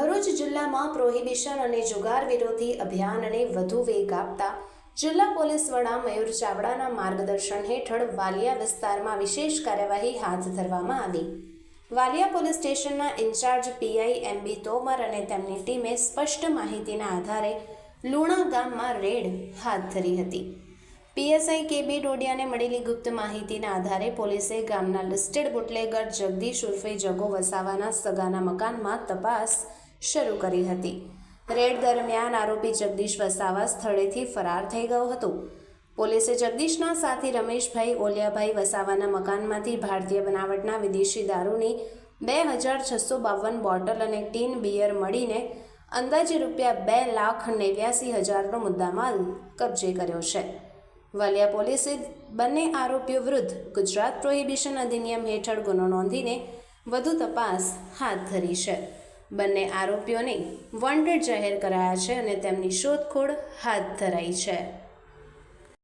ભરૂચ જિલ્લામાં પ્રોહિબિશન અને જુગાર વિરોધી અભિયાનને વધુ વેગ આપતા જિલ્લા પોલીસ વડા મયુર ચાવડાના માર્ગદર્શન હેઠળ વાલિયા વિસ્તારમાં વિશેષ કાર્યવાહી હાથ ધરવામાં આવી. વાલિયા પોલીસ સ્ટેશનના ઇન્ચાર્જ પીઆઈ એમબી તોમર અને તેમની ટીમે સ્પષ્ટ માહિતીના આધારે લુણા ગામમાં રેડ હાથ ધરી હતી. પીએસઆઈ કેબી ડોડિયાને મળેલી ગુપ્ત માહિતીના આધારે પોલીસે ગામના લિસ્ટેડ બુટલેગર જગદીશ ઉર્ફે જગો વસાવાના સગાના મકાનમાં તપાસ શરૂ કરી હતી. રેડ દરમિયાન આરોપી જગદીશ વસાવા સ્થળેથી ફરાર થઈ ગયો હતો. પોલીસે જગદીશના સાથી રમેશભાઈ ઓલિયાભાઈ વસાવાના મકાનમાંથી ભારતીય બનાવટના વિદેશી દારૂની બે હજાર છસો બાવન બોટલ અને ટીન બિયર મળીને અંદાજે રૂપિયા બે લાખ નેવ્યાસી હજારનો મુદ્દામાલ કબજે કર્યો છે. વાલિયા પોલીસે બંને આરોપીઓ વિરુદ્ધ ગુજરાત પ્રોહિબિશન અધિનિયમ હેઠળ ગુનો નોંધીને વધુ તપાસ હાથ ધરી છે. બંને આરોપીઓને વોન્ટેડ જાહેર કરાયા છે અને તેમની શોધખોળ હાથ ધરાઈ છે.